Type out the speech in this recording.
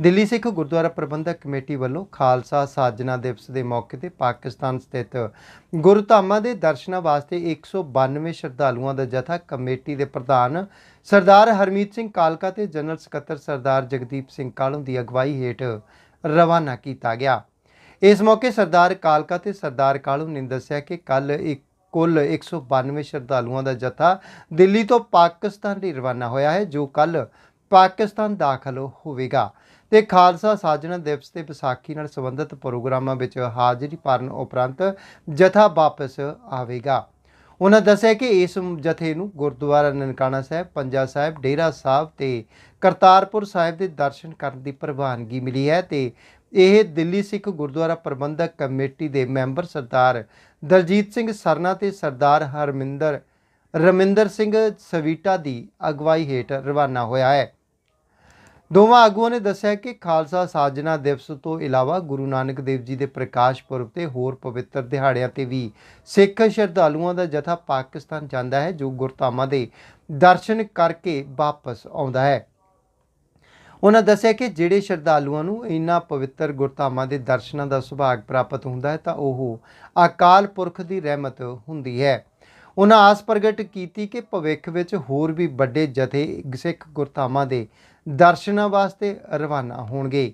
Delhi Sikh Gurdwara Prabandhak committee ਵੱਲੋਂ ਖਾਲਸਾ ਸਾਜਨਾ ਦਿਵਸ ਦੇ ਮੌਕੇ ਤੇ ਪਾਕਿਸਤਾਨ ਸਥਿਤ ਗੁਰਧਾਮਾਂ ਦੇ ਦਰਸ਼ਨਾਂ ਵਾਸਤੇ 192 ਸ਼ਰਧਾਲੂਆਂ ਦਾ ਜਥਾ ਕਮੇਟੀ ਦੇ ਪ੍ਰਧਾਨ ਸਰਦਾਰ ਹਰਮੀਤ ਸਿੰਘ ਕਾਲਕਾ ਤੇ ਜਨਰਲ ਸਕੱਤਰ ਸਰਦਾਰ ਜਗਦੀਪ ਸਿੰਘ ਕਾਲੂ ਦੀ ਅਗਵਾਈ ਹੇਠ ਰਵਾਨਾ ਕੀਤਾ ਗਿਆ। ਇਸ ਮੌਕੇ ਸਰਦਾਰ ਕਾਲਕਾ ਤੇ ਸਰਦਾਰ ਕਾਲੂ ਨੇ ਦੱਸਿਆ ਕਿ ਕੱਲ ਇੱਕ ਕੁੱਲ 192 ਸ਼ਰਧਾਲੂਆਂ ਦਾ ਜਥਾ ਦਿੱਲੀ ਤੋਂ ਪਾਕਿਸਤਾਨ ਲਈ ਰਵਾਨਾ ਹੋਇਆ ਹੈ, ਜੋ ਕੱਲ ਪਾਕਿਸਤਾਨ ਦਾਖਲ ਹੋਵੇਗਾ। ਤੇ ਖਾਲਸਾ ਸਾਜਣਾ ਦਿਵਸ ਤੇ ਵਿਸਾਖੀ ਨਾਲ ਸੰਬੰਧਿਤ ਪ੍ਰੋਗਰਾਮਾਂ ਵਿੱਚ ਹਾਜ਼ਰੀ ਭਰਨ ਉਪਰੰਤ ਜਥਾ ਵਾਪਸ ਆਵੇਗਾ। ਉਹਨਾਂ ਦੱਸਿਆ ਕਿ ਇਸ ਜਥੇ ਨੂੰ ਗੁਰਦੁਆਰਾ ਨਨਕਾਣਾ ਸਾਹਿਬ, ਪੰਜਾ ਸਾਹਿਬ, ਡੇਰਾ ਸਾਹਿਬ ਤੇ ਕਰਤਾਰਪੁਰ ਸਾਹਿਬ ਦੇ ਦਰਸ਼ਨ ਕਰਨ ਦੀ ਪ੍ਰਵਾਨਗੀ ਮਿਲੀ ਹੈ ਤੇ ਇਹ ਦਿੱਲੀ ਸਿੱਖ ਗੁਰਦੁਆਰਾ ਪ੍ਰਬੰਧਕ ਕਮੇਟੀ ਦੇ ਮੈਂਬਰ ਸਰਦਾਰ ਦਲਜੀਤ ਸਿੰਘ ਸਰਨਾ ਤੇ ਸਰਦਾਰ ਹਰਮਿੰਦਰ, ਰਮਿੰਦਰ ਸਿੰਘ ਸਵੀਟਾ ਦੀ ਅਗਵਾਈ ਹੇਠ ਰਵਾਨਾ ਹੋਇਆ ਹੈ। ਦੋਵਾਂ ਆਗੂਆਂ ਨੇ ਦੱਸਿਆ ਕਿ ਖਾਲਸਾ ਸਾਜਨਾ ਦਿਵਸ ਤੋਂ ਇਲਾਵਾ ਗੁਰੂ ਨਾਨਕ ਦੇਵ ਜੀ ਦੇ ਪ੍ਰਕਾਸ਼ ਪੁਰਬ ਤੇ ਹੋਰ ਪਵਿੱਤਰ ਦਿਹਾੜਿਆਂ ਤੇ ਵੀ ਸਿੱਖ ਸ਼ਰਧਾਲੂਆਂ ਦਾ ਜਥਾ ਪਾਕਿਸਤਾਨ ਜਾਂਦਾ ਹੈ, ਜੋ ਗੁਰਧਾਮਾਂ ਦੇ ਦਰਸ਼ਨ ਕਰਕੇ ਵਾਪਸ ਆਉਂਦਾ ਹੈ। ਉਹਨਾਂ ਦੱਸਿਆ ਕਿ ਜਿਹੜੇ ਸ਼ਰਧਾਲੂਆਂ ਨੂੰ ਇਨ੍ਹਾਂ ਪਵਿੱਤਰ ਗੁਰਧਾਮਾਂ ਦੇ ਦਰਸ਼ਨਾਂ ਦਾ ਸੁਭਾਗ ਪ੍ਰਾਪਤ ਹੁੰਦਾ ਹੈ, ਤਾਂ ਉਹ ਅਕਾਲ ਪੁਰਖ ਦੀ ਰਹਿਮਤ ਹੁੰਦੀ ਹੈ। ਉਹਨਾਂ ਆਸ ਪ੍ਰਗਟ ਕੀਤੀ ਕਿ ਭਵਿੱਖ ਵਿੱਚ ਹੋਰ ਵੀ ਵੱਡੇ ਜਥੇ ਸਿੱਖ ਗੁਰਧਾਮਾਂ ਦੇ ਦਰਸ਼ਨਾਂ ਵਾਸਤੇ ਰਵਾਨਾ ਹੋਣਗੇ।